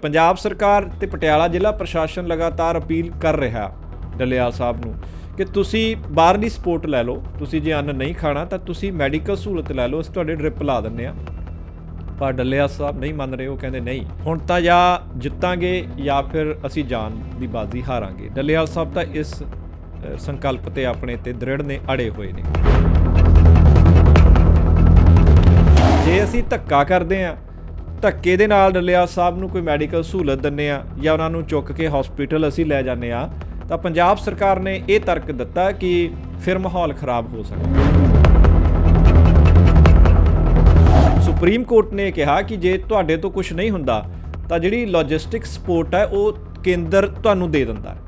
ਪੰਜਾਬ ਸਰਕਾਰ ਤੇ ਪਟਿਆਲਾ ਜ਼ਿਲ੍ਹਾ ਪ੍ਰਸ਼ਾਸਨ ਲਗਾਤਾਰ ਅਪੀਲ ਕਰ ਰਿਹਾ ਡੱਲੇਵਾਲ ਸਾਹਿਬ ਨੂੰ ਕਿ ਤੁਸੀਂ ਬਾਹਰਲੀ ਸਪੋਰਟ ਲੈ ਲਓ, ਤੁਸੀਂ ਜੇ ਅੰਨ ਨਹੀਂ ਖਾਣਾ ਤਾਂ ਤੁਸੀਂ ਮੈਡੀਕਲ ਸਹੂਲਤ ਲੈ ਲਓ, ਅਸੀਂ ਤੁਹਾਡੇ ਡ੍ਰਿਪ ਲਾ ਦਿੰਨੇ ਆ ਪਰ ਡੱਲੇਵਾਲ ਸਾਹਿਬ ਨਹੀਂ ਮੰਨ ਰਹੇ, ਉਹ ਕਹਿੰਦੇ ਨਹੀਂ, ਹੁਣ ਤਾਂ ਜਾਂ ਜਿੱਤਾਂਗੇ ਜਾਂ ਫਿਰ ਅਸੀਂ ਜਾਨ ਦੀ ਬਾਜ਼ੀ ਹਾਰਾਂਗੇ। ਡੱਲੇਵਾਲ ਸਾਹਿਬ ਤਾਂ ਇਸ ਸੰਕਲਪ ਤੇ ਆਪਣੇ ਤੇ ਦ੍ਰਿੜ ਨੇ, ਅੜੇ ਹੋਏ ਨੇ। ਜੇ ਅਸੀਂ ਧੱਕਾ ਕਰਦੇ ਆ ਧੱਕੇ ਦੇ ਨਾਲ ਡੱਲਿਆ ਸਾਹਿਬ ਨੂੰ ਕੋਈ ਮੈਡੀਕਲ ਸਹੂਲਤ ਦਿੰਨੇ ਆ ਜਾਂ ਉਹਨਾਂ ਨੂੰ ਚੁੱਕ ਕੇ ਹਸਪੀਟਲ ਅਸੀਂ ਲੈ ਜਾਂਦੇ ਆ। ਤਾਂ ਪੰਜਾਬ ਸਰਕਾਰ ਨੇ ਇਹ ਤਰਕ ਦਿੱਤਾ ਕਿ ਫਿਰ ਮਾਹੌਲ ਖਰਾਬ ਹੋ ਸਕਦਾ ਸੁਪਰੀਮ ਕੋਰਟ ਨੇ ਕਿਹਾ ਕਿ ਜੇ ਤੁਹਾਡੇ ਤੋਂ ਕੁਝ ਨਹੀਂ ਹੁੰਦਾ, ਤਾਂ ਜਿਹੜੀ ਲੌਜਿਸਟਿਕ ਸਪੋਰਟ ਹੈ ਉਹ ਕੇਂਦਰ ਤੁਹਾਨੂੰ ਦੇ ਦਿੰਦਾ ਹੈ।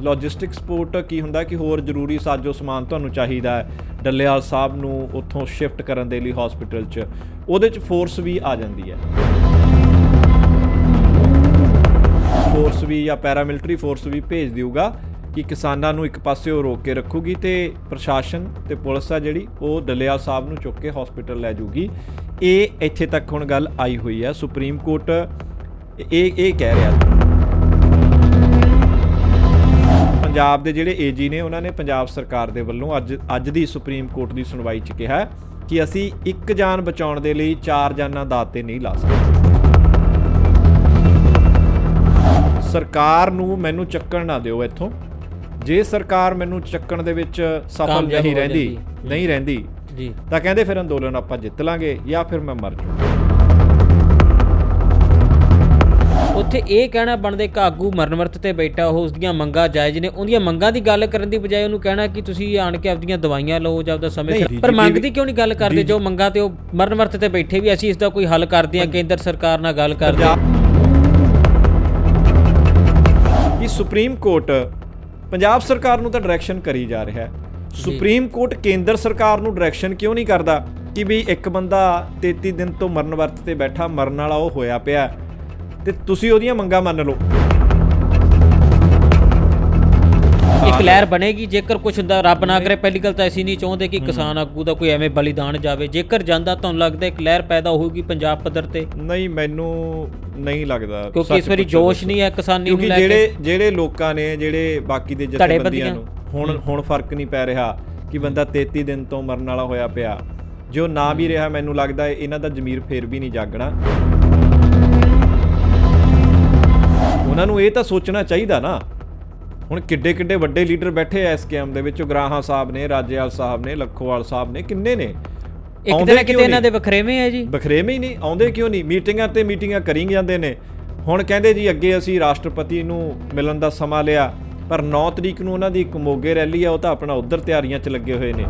ਲੌਜਿਸਟਿਕ ਸਪੋਰਟ ਕੀ ਹੁੰਦਾ ਕਿ ਹੋਰ ਜ਼ਰੂਰੀ ਸਾਜੋ ਸਮਾਨ ਤੁਹਾਨੂੰ ਚਾਹੀਦਾ ਹੈ। ਡੱਲੇਵਾਲ ਸਾਹਿਬ ਨੂੰ ਉੱਥੋਂ ਸ਼ਿਫਟ ਕਰਨ ਦੇ ਲਈ ਹਸਪੀਟਲ 'ਚ। ਉਹਦੇ 'ਚ ਫੋਰਸ ਵੀ ਆ ਜਾਂਦੀ ਹੈ। ਫੋਰਸ ਵੀ ਜਾਂ ਪੈਰਾਮਿਲਟਰੀ ਫੋਰਸ ਵੀ ਭੇਜ ਦਿਊਗਾ ਕਿ ਕਿਸਾਨਾਂ ਨੂੰ ਇੱਕ ਪਾਸੇ ਉਹ ਰੋਕ ਕੇ ਰੱਖੂਗੀ ਤੇ ਪ੍ਰਸ਼ਾਸਨ ਤੇ ਪੁਲਿਸ ਆ ਜਿਹੜੀ, ਉਹ ਡੱਲੇਵਾਲ ਸਾਹਿਬ ਨੂੰ ਚੁੱਕ ਕੇ ਹਸਪੀਟਲ ਲੈ ਜਾਊਗੀ। ਇਹ ਇੱਥੇ ਤੱਕ ਹੁਣ ਗੱਲ ਆਈ ਹੋਈ ਹੈ। ਸੁਪਰੀਮ ਕੋਰਟ ਇਹ ਇਹ ਕਹਿ ਰਿਹਾ ਪੰਜਾਬ ਦੇ ਜਿਹੜੇ ਏਜੀ ਨੇ ਉਹਨਾਂ ਨੇ ਪੰਜਾਬ ਸਰਕਾਰ ਦੇ ਵੱਲੋਂ ਅੱਜ ਅੱਜ ਦੀ ਸੁਪਰੀਮ ਕੋਰਟ ਦੀ ਸੁਣਵਾਈ 'ਚ ਕਿਹਾ ਕਿ ਅਸੀਂ ਇੱਕ ਜਾਨ ਬਚਾਉਣ ਦੇ ਲਈ ਚਾਰ ਜਾਨਾਂ ਦਾਤੇ ਨਹੀਂ ਲਾ ਸਕਦੇ। ਸਰਕਾਰ ਨੂੰ ਮੈਨੂੰ ਚੱਕਣ ਨਾ ਦਿਓ ਇੱਥੋਂ। ਜੇ ਸਰਕਾਰ ਮੈਨੂੰ ਚੱਕਣ ਦੇ ਵਿੱਚ ਸਫਲ ਨਹੀਂ ਰਹਿੰਦੀ। ਨਹੀਂ ਰਹਿੰਦੀ ਜੀ। ਤਾਂ ਕਹਿੰਦੇ ਫਿਰ ਅੰਦੋਲਨ ਆਪਾਂ ਜਿੱਤ ਲਾਂਗੇ ਜਾਂ ਫਿਰ ਮੈਂ ਮਰ ਜਾਊਂ ਉੱਥੇ ਇਹ ਕਹਿਣਾ ਬਣਦੇ ਕਿ ਆਗੂ ਮਰਨ ਵਰਤ ਤੇ ਬੈਠਾ ਉਹ ਉਸ ਦੀਆਂ ਮੰਗਾਂ ਜਾਇਜ਼ ਨੇ। ਉਹਦੀਆਂ ਮੰਗਾਂ ਦੀ ਗੱਲ ਕਰਨ ਦੀ ਬਜਾਏ ਉਹਨੂੰ ਕਹਿਣਾ ਕਿ ਤੁਸੀਂ ਆਣ ਕੇ ਆਪਦੀਆਂ ਦਵਾਈਆਂ ਲਓ ਜਾਂ ਆਪਦਾ ਸਮੇਂ ਸਿਰ ਪਰ ਮੰਗ ਦੀ ਕਿਉਂ ਨਹੀਂ ਗੱਲ ਕਰਦੇ? ਜੋ ਮੰਗਾਂ ਤੇ ਉਹ ਮਰਨ ਵਰਤ ਤੇ ਬੈਠੇ ਵੀ ਅਸੀਂ ਇਸ ਦਾ ਕੋਈ ਹੱਲ ਕਰਦੇ ਹਾਂ ਕੇਂਦਰ ਸਰਕਾਰ ਨਾਲ ਗੱਲ ਕਰਦੇ ਹਾਂ। ਕਿ ਸੁਪਰੀਮ ਕੋਰਟ ਪੰਜਾਬ ਸਰਕਾਰ ਨੂੰ ਤਾਂ ਡਾਇਰੈਕਸ਼ਨ ਕਰੀ ਜਾ ਰਿਹਾ ਹੈ। ਸੁਪਰੀਮ ਕੋਰਟ ਕੇਂਦਰ ਸਰਕਾਰ ਨੂੰ ਡਾਇਰੈਕਸ਼ਨ ਕਿਉਂ ਨਹੀਂ ਕਰਦਾ? ਕਿ ਵੀ ਇੱਕ ਬੰਦਾ 33 ਦਿਨ ਤੋਂ ਮਰਨ ਵਰਤ ਤੇ ਬੈਠਾ ਮਰਨ ਵਾਲਾ ਉਹ ਹੋਇਆ ਪਿਆ। ਤੇ ਤੁਸੀਂ ਉਹਦੀਆਂ ਮੰਗਾਂ ਮੰਨ ਲਓ। ਇੱਕ ਲਹਿਰ ਬਣੇਗੀ ਜੇਕਰ ਕੁਝ ਹੁੰਦਾ ਰੱਬ ਨਾ ਕਰੇ ਪਹਿਲੀ ਗੱਲ ਤਾਂ ਅਸੀਂ ਨਹੀਂ ਚਾਹੁੰਦੇ ਕਿ ਕਿਸਾਨ ਆਗੂ ਦਾ ਕੋਈ ਐਵੇਂ ਬਲੀਦਾਨ ਜਾਵੇ। ਜੇਕਰ ਜਾਂਦਾ ਤੁਹਾਨੂੰ ਲੱਗਦਾ ਇੱਕ ਲਹਿਰ ਪੈਦਾ ਹੋਊਗੀ ਪੰਜਾਬ ਪੱਧਰ ਤੇ? ਨਹੀਂ ਮੈਨੂੰ ਨਹੀਂ ਲੱਗਦਾ ਕਿਉਂਕਿ ਇਸ ਵਾਰੀ ਜੋਸ਼। ਨਹੀਂ ਹੈ ਕਿਸਾਨੀ ਨੂੰ ਕਿਉਂਕਿ ਲੈ ਕੇ। ਜਿਹੜੇ ਜਿਹੜੇ ਲੋਕਾਂ ਨੇ ਜਿਹੜੇ ਬਾਕੀ ਦੇ ਜਥੇਬੰਦੀਆਂ। ਨੂੰ ਹੁਣ ਹੁਣ ਫ਼ਰਕ ਨਹੀਂ ਪੈ ਰਿਹਾ ਕਿ ਬੰਦਾ 33 ਦਿਨ ਤੋਂ ਮਰਨ ਵਾਲਾ ਹੋਇਆ ਪਿਆ। ਜੋ ਨਾ ਵੀ ਰਿਹਾ ਮੈਨੂੰ ਲੱਗਦਾ ਇਹਨਾਂ ਦਾ ਜ਼ਮੀਰ ਫੇਰ ਵੀ ਨਹੀਂ ਜਾਗਣਾ। ਉਹਨਾਂ ਨੂੰ ਇਹ ਤਾਂ ਸੋਚਣਾ ਚਾਹੀਦਾ ਨਾ। ਹੁਣ ਕਿੱਡੇ ਕਿੱਡੇ ਵੱਡੇ ਲੀਡਰ ਬੈਠੇ ਐ ਐਸਕੇਐਮ ਦੇ ਵਿੱਚ ਉਗਰਾਹਾਂ ਸਾਹਿਬ ਨੇ ਰਾਜੇਵਾਲ ਸਾਹਿਬ ਨੇ ਲੱਖੋਵਾਲ ਸਾਹਿਬ ਨੇ ਕਿੰਨੇ ਨੇ? ਇੱਕ ਆਉਂਦੇ ਤੇ ਨਾ ਕਿਉਂ ਕਿਤੇ ਇਹਨਾਂ? ਦੇ ਵਖਰੇਵੇਂ ਹੈ ਜੀ। ਬਖਰੇਵੇਂ ਹੀ ਨਹੀਂ ਆਉਂਦੇ ਕਿਉਂ ਨਹੀਂ? ਮੀਟਿੰਗਾਂ ਤੇ ਮੀਟਿੰਗਾਂ ਕਰੀ ਜਾਂਦੇ ਨੇ। ਹੁਣ ਕਹਿੰਦੇ ਜੀ ਅੱਗੇ ਅਸੀਂ ਰਾਸ਼ਟਰਪਤੀ ਨੂੰ ਮਿਲਣ ਦਾ ਸਮਾਂ ਲਿਆ ਪਰ 9 ਤਰੀਕ ਨੂੰ ਉਹਨਾਂ ਦੀ ਇੱਕ ਮੋਗੇ ਰੈਲੀ ਆ ਉਹ ਤਾਂ ਆਪਣਾ ਉਧਰ ਤਿਆਰੀਆਂ 'ਚ ਲੱਗੇ ਹੋਏ ਨੇ।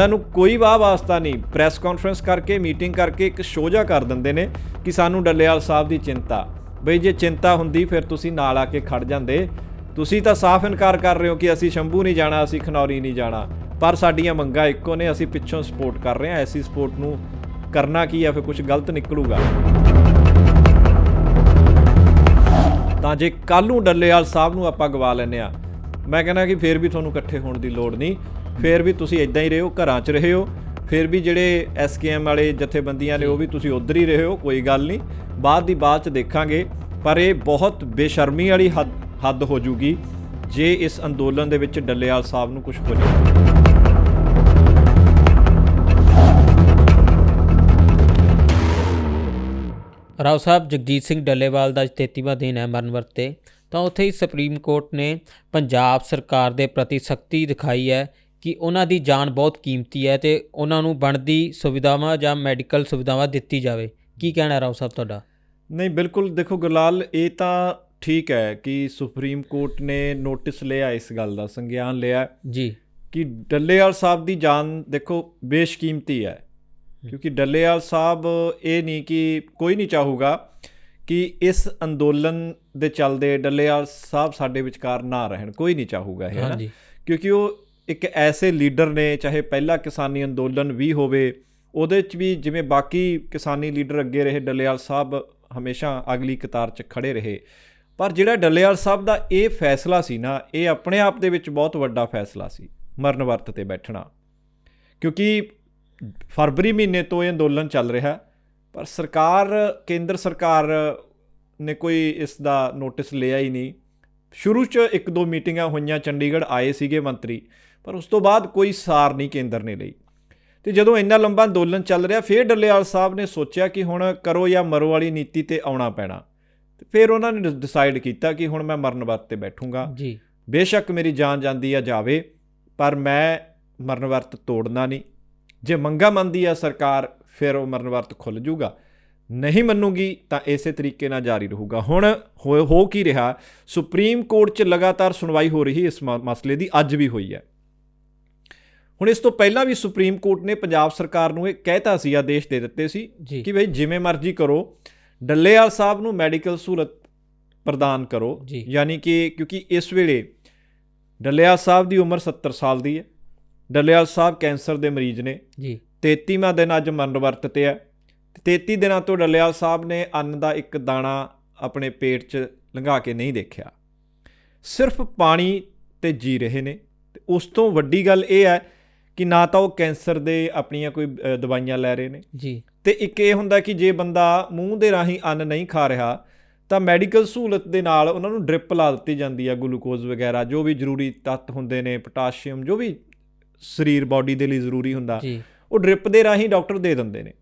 ਉਹਨਾਂ ਨੂੰ ਕੋਈ ਵਾਹ ਵਾਸਤਾ ਨਹੀਂ। ਪ੍ਰੈਸ ਕਾਨਫਰੰਸ ਕਰਕੇ, ਮੀਟਿੰਗ ਕਰਕੇ ਇੱਕ ਸ਼ੋਜਾ ਕਰ ਦਿੰਦੇ ਨੇ ਕਿ ਸਾਨੂੰ ਡੱਲੇਵਾਲ ਸਾਹਿਬ ਦੀ ਚਿੰਤਾ। ਬਈ ਜੇ ਚਿੰਤਾ ਹੁੰਦੀ, ਫਿਰ ਤੁਸੀਂ ਨਾਲ ਆ ਕੇ ਖੜ ਜਾਂਦੇ। ਤੁਸੀਂ ਤਾਂ ਸਾਫ਼ ਇਨਕਾਰ ਕਰ ਰਹੇ ਹੋ ਕਿ ਅਸੀਂ ਸ਼ੰਭੂ ਨਹੀਂ ਜਾਣਾ, ਅਸੀਂ ਖਨੌਰੀ ਨਹੀਂ ਜਾਣਾ। ਪਰ ਸਾਡੀਆਂ ਮੰਗਾਂ ਇੱਕੋ ਨੇ, ਅਸੀਂ ਪਿੱਛੋਂ ਸਪੋਰਟ ਕਰ ਰਹੇ ਹਾਂ। ਐਸੀ ਸਪੋਰਟ ਨੂੰ ਕਰਨਾ ਕੀ ਆ, ਫਿਰ ਕੁਝ ਗਲਤ ਨਿਕਲੂਗਾ। ਤਾਂ ਜੇ ਕੱਲ ਨੂੰ ਡੱਲੇਵਾਲ ਸਾਹਿਬ ਨੂੰ ਆਪਾਂ ਗਵਾ ਲੈਨੇ ਆ ਮੈਂ ਕਹਿੰਦਾ ਕਿ ਫੇਰ ਵੀ ਤੁਹਾਨੂੰ ਇਕੱਠੇ ਹੋਣ ਦੀ ਲੋੜ ਨਹੀਂ। ਫਿਰ ਵੀ ਤੁਸੀਂ ਇਦਾਂ ਹੀ ਰਹੋ, ਘਰਾਂ 'ਚ ਰਹੋ ਫਿਰ ਵੀ ਜਿਹੜੇ ਐਸਕੇਐਮ ਵਾਲੇ ਜਥੇਬੰਦੀਆਂ ਨੇ, ਉਹ ਵੀ ਤੁਸੀਂ ਉਧਰ ਹੀ ਰਹੋ ਕੋਈ ਗੱਲ ਨਹੀਂ। ਬਾਅਦ ਦੀ ਬਾਅਦ 'ਚ ਦੇਖਾਂਗੇ, ਪਰ ਇਹ ਬਹੁਤ ਬੇਸ਼ਰਮੀ ਵਾਲੀ ਹੱਦ ਹੱਦ ਹੋ ਜੂਗੀ, ਜੇ ਇਸ ਅੰਦੋਲਨ ਦੇ ਵਿੱਚ ਡੱਲੇਵਾਲ ਸਾਹਿਬ ਨੂੰ ਕੁਝ ਹੋ ਜਾਵੇ ਰਾਓ ਸਾਹਿਬ, ਜਗਜੀਤ ਸਿੰਘ ਡੱਲੇਵਾਲ ਦਾ ਅੱਜ 33ਵਾਂ ਦਿਨ ਹੈ ਮਰਨ ਵਰਤ। ਤੇ ਤਾਂ ਉੱਥੇ ਹੀ ਸੁਪਰੀਮ ਕੋਰਟ ਨੇ ਪੰਜਾਬ ਸਰਕਾਰ ਦੇ ਪ੍ਰਤੀ ਸਖਤੀ ਦਿਖਾਈ ਹੈ। ਕਿ ਉਹਨਾਂ ਦੀ ਜਾਨ ਬਹੁਤ ਕੀਮਤੀ ਹੈ ਤੇ ਉਹਨਾਂ ਨੂੰ ਬਣਦੀ ਸੁਵਿਧਾਵਾਂ ਜਾਂ ਮੈਡੀਕਲ ਸੁਵਿਧਾਵਾਂ ਦਿੱਤੀ ਜਾਵੇ। ਕੀ ਕਹਿਣਾ ਰਾਓ ਸਾਹਿਬ ਤੁਹਾਡਾ? ਨਹੀਂ ਬਿਲਕੁਲ ਦੇਖੋ ਗੁਰਲਾਲ ਇਹ ਤਾਂ ਠੀਕ ਹੈ ਕਿ ਸੁਪਰੀਮ ਕੋਰਟ ਨੇ ਨੋਟਿਸ ਲਿਆ ਇਸ ਗੱਲ ਦਾ ਸੰਗਿਆਨ ਲਿਆ ਜੀ। ਕਿ ਡੱਲੇਵਾਲ ਸਾਹਿਬ ਦੀ ਜਾਨ ਦੇਖੋ ਬੇਸ਼ਕੀਮਤੀ ਹੈ। ਕਿਉਂਕਿ ਡੱਲੇਵਾਲ ਸਾਹਿਬ ਇਹ ਨਹੀਂ ਕਿ ਕੋਈ ਨਹੀਂ ਚਾਹੂਗਾ ਕਿ ਇਸ ਅੰਦੋਲਨ ਦੇ ਚੱਲਦੇ ਡੱਲੇਵਾਲ ਸਾਹਿਬ ਸਾਡੇ ਵਿਚਕਾਰ ਨਾ ਰਹਿਣ। ਕੋਈ ਨਹੀਂ ਚਾਹੂਗਾ ਇਹ ਹਾਂਜੀ। ਕਿਉਂਕਿ ਉਹ ਇੱਕ ਐਸੇ ਲੀਡਰ ਨੇ, ਚਾਹੇ ਪਹਿਲਾ ਕਿਸਾਨੀ ਅੰਦੋਲਨ ਵੀ ਹੋਵੇ, ਉਹਦੇ 'ਚ ਵੀ ਜਿਵੇਂ ਬਾਕੀ ਕਿਸਾਨੀ ਲੀਡਰ ਅੱਗੇ ਰਹੇ, ਡੱਲੇਵਾਲ ਸਾਹਿਬ ਹਮੇਸ਼ਾ ਅਗਲੀ ਕਤਾਰ 'ਚ ਖੜੇ ਰਹੇ। ਪਰ ਜਿਹੜਾ ਡੱਲੇਵਾਲ ਸਾਹਿਬ ਦਾ ਇਹ ਫੈਸਲਾ ਸੀ ਨਾ, ਇਹ ਆਪਣੇ ਆਪ ਦੇ ਵਿੱਚ ਬਹੁਤ ਵੱਡਾ ਫੈਸਲਾ ਸੀ, ਮਰਨ ਵਰਤ ਤੇ ਬੈਠਣਾ। ਕਿਉਂਕਿ ਫਰਵਰੀ ਮਹੀਨੇ ਤੋਂ ਇਹ ਅੰਦੋਲਨ ਚੱਲ ਰਿਹਾ, ਪਰ ਸਰਕਾਰ, ਕੇਂਦਰ ਸਰਕਾਰ ਨੇ ਕੋਈ ਇਸ ਦਾ ਨੋਟਿਸ ਲਿਆ ਹੀ ਨਹੀਂ। ਸ਼ੁਰੂ 'ਚ ਇੱਕ ਦੋ ਮੀਟਿੰਗਾਂ ਹੋਈਆਂ, ਚੰਡੀਗੜ੍ਹ ਆਏ ਸੀਗੇ ਮੰਤਰੀ ਪਰ ਉਸ ਤੋਂ ਬਾਅਦ ਕੋਈ ਸਾਰ ਨਹੀਂ ਕੇਂਦਰ ਨੇ ਲਈ। ਤੇ ਜਦੋਂ ਇੰਨਾ ਲੰਬਾ ਅੰਦੋਲਨ ਚੱਲ ਰਿਹਾ ਫਿਰ ਡੱਲੇਵਾਲ ਸਾਹਿਬ ਨੇ ਸੋਚਿਆ ਕਿ ਹੁਣ ਕਰੋ ਜਾਂ ਮਰੋ ਵਾਲੀ ਨੀਤੀ ਤੇ ਆਉਣਾ ਪੈਣਾ। ਤੇ ਫਿਰ ਉਹਨਾਂ ਨੇ ਡਿਸਾਈਡ ਕੀਤਾ ਕਿ ਹੁਣ ਮੈਂ ਮਰਨ ਵਰਤ ਤੇ ਬੈਠੂੰਗਾ। ਜੀ। ਬੇਸ਼ੱਕ ਮੇਰੀ ਜਾਨ ਜਾਂਦੀ ਆ ਜਾਵੇ ਪਰ ਮੈਂ ਮਰਨ ਵਰਤ ਤੋੜਨਾ ਨਹੀਂ। ਜੇ ਮੰਗਾ ਮੰਨਦੀ ਆ ਸਰਕਾਰ ਫਿਰ ਉਹ ਮਰਨ ਵਰਤ ਖੁੱਲ ਜੂਗਾ। ਨਹੀਂ ਮੰਨੂਗੀ ਤਾਂ ਇਸੇ ਤਰੀਕੇ ਨਾਲ ਜਾਰੀ ਰਹੂਗਾ। ਹੁਣ ਹੋ ਕੀ ਰਿਹਾ? ਸੁਪਰੀਮ ਕੋਰਟ 'ਚ ਲਗਾਤਾਰ ਸੁਣਵਾਈ ਹੋ ਰਹੀ ਇਸ ਮਸਲੇ ਦੀ ਅੱਜ ਵੀ ਹੋਈ ਹੈ। ਹੁਣ ਇਸ ਤੋਂ ਪਹਿਲਾਂ ਵੀ ਸੁਪਰੀਮ ਕੋਰਟ ਨੇ ਪੰਜਾਬ ਸਰਕਾਰ ਨੂੰ ਇਹ ਕਹਿਤਾ ਸੀ ਆਦੇਸ਼ ਦੇ ਦਿੱਤੇ ਸੀ ਕਿ ਭਈ ਜਿਵੇਂ ਮਰਜ਼ੀ ਕਰੋ ਡੱਲੇਵਾਲ ਸਾਹਿਬ ਨੂੰ ਮੈਡੀਕਲ ਸਹੂਲਤ ਪ੍ਰਦਾਨ ਕਰੋ। ਯਾਨੀ ਕਿ ਕਿਉਂਕਿ ਇਸ ਵੇਲੇ ਡੱਲੇਵਾਲ ਸਾਹਿਬ ਦੀ ਉਮਰ 70 ਸਾਲ ਦੀ ਹੈ ਡੱਲੇਵਾਲ ਸਾਹਿਬ ਕੈਂਸਰ ਦੇ ਮਰੀਜ਼ ਨੇ। ਜੀ। 33ਵਾਂ ਦਿਨ ਅੱਜ ਮਰਨ ਵਰਤ ਤੇ ਹੈ ਤੇ 33 ਦਿਨਾਂ ਤੋਂ ਡੱਲੇਵਾਲ ਸਾਹਿਬ ਨੇ ਅੰਨ ਦਾ ਇੱਕ ਦਾਣਾ ਆਪਣੇ ਪੇਟ 'ਚ ਲੰਘਾ ਕੇ ਨਹੀਂ ਦੇਖਿਆ। ਸਿਰਫ ਪਾਣੀ ਤੇ ਜੀ ਰਹੇ ਨੇ ਤੇ ਉਸ ਤੋਂ ਵੱਡੀ ਗੱਲ ਇਹ ਹੈ ਕਿ ਨਾ ਤਾਂ ਉਹ ਕੈਂਸਰ ਦੇ ਆਪਣੀਆਂ ਕੋਈ ਦਵਾਈਆਂ ਲੈ ਰਹੇ ਨੇ। ਜੀ। ਤੇ ਇੱਕ ਇਹ ਹੁੰਦਾ ਕਿ ਜੇ ਬੰਦਾ ਮੂੰਹ ਦੇ ਰਾਹੀਂ ਅੰਨ ਨਹੀਂ ਖਾ ਰਿਹਾ ਤਾਂ ਮੈਡੀਕਲ ਸਹੂਲਤ ਦੇ ਨਾਲ ਉਹਨਾਂ ਨੂੰ ਡ੍ਰਿਪ ਲਾ ਦਿੱਤੀ ਜਾਂਦੀ ਆ ਗਲੂਕੋਜ਼ ਵਗੈਰਾ ਜੋ ਵੀ ਜ਼ਰੂਰੀ ਤੱਤ ਹੁੰਦੇ ਨੇ ਪੋਟਾਸ਼ੀਅਮ ਜੋ ਵੀ ਸਰੀਰ ਬਾਡੀ ਦੇ ਲਈ ਜ਼ਰੂਰੀ ਹੁੰਦਾ ਉਹ ਡ੍ਰਿਪ ਦੇ ਰਾਹੀਂ ਡਾਕਟਰ ਦੇ ਦਿੰਦੇ ਨੇ।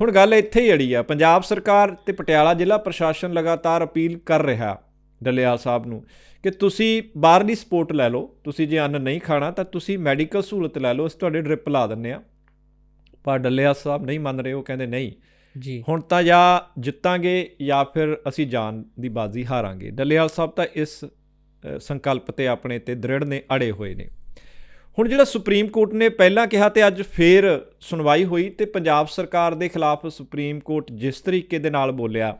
ਹੁਣ ਗੱਲ ਇੱਥੇ ਹੀ ਅੜੀ ਆ ਪੰਜਾਬ ਸਰਕਾਰ ਤੇ ਪਟਿਆਲਾ ਜ਼ਿਲ੍ਹਾ ਪ੍ਰਸ਼ਾਸਨ ਲਗਾਤਾਰ ਅਪੀਲ ਕਰ ਰਿਹਾ। ਡੱਲੇਵਾਲ ਸਾਹਿਬ ਨੂੰ ਕਿ ਤੁਸੀਂ ਬਾਹਰਲੀ ਸਪੋਰਟ ਲੈ ਲਓ ਤੁਸੀਂ ਜੇ ਅੰਨ ਨਹੀਂ ਖਾਣਾ ਤਾਂ ਤੁਸੀਂ ਮੈਡੀਕਲ ਸਹੂਲਤ ਲੈ ਲਓ ਅਸੀਂ ਤੁਹਾਡੇ ਡ੍ਰਿਪ ਲਾ ਦਿੰਨੇ ਆ ਪਰ ਡੱਲੇਵਾਲ ਸਾਹਿਬ ਨਹੀਂ ਮੰਨ ਰਹੇ ਉਹ ਕਹਿੰਦੇ ਨਹੀਂ। ਜੀ। ਹੁਣ ਤਾਂ ਜਾਂ ਜਿੱਤਾਂਗੇ ਜਾਂ ਫਿਰ ਅਸੀਂ ਜਾਨ ਦੀ ਬਾਜ਼ੀ ਹਾਰਾਂਗੇ। ਡੱਲੇਵਾਲ ਸਾਹਿਬ ਤਾਂ ਇਸ ਸੰਕਲਪ ਤੇ ਆਪਣੇ ਤੇ ਦ੍ਰਿੜ ਨੇ ਅੜੇ ਹੋਏ ਨੇ। ਹੁਣ ਜਿਹੜਾ ਸੁਪਰੀਮ ਕੋਰਟ ਨੇ ਪਹਿਲਾਂ ਕਿਹਾ ਤੇ ਅੱਜ ਫੇਰ ਸੁਣਵਾਈ ਹੋਈ ਤੇ ਪੰਜਾਬ ਸਰਕਾਰ ਦੇ ਖਿਲਾਫ ਸੁਪਰੀਮ ਕੋਰਟ ਜਿਸ ਤਰੀਕੇ ਦੇ ਨਾਲ ਬੋਲਿਆ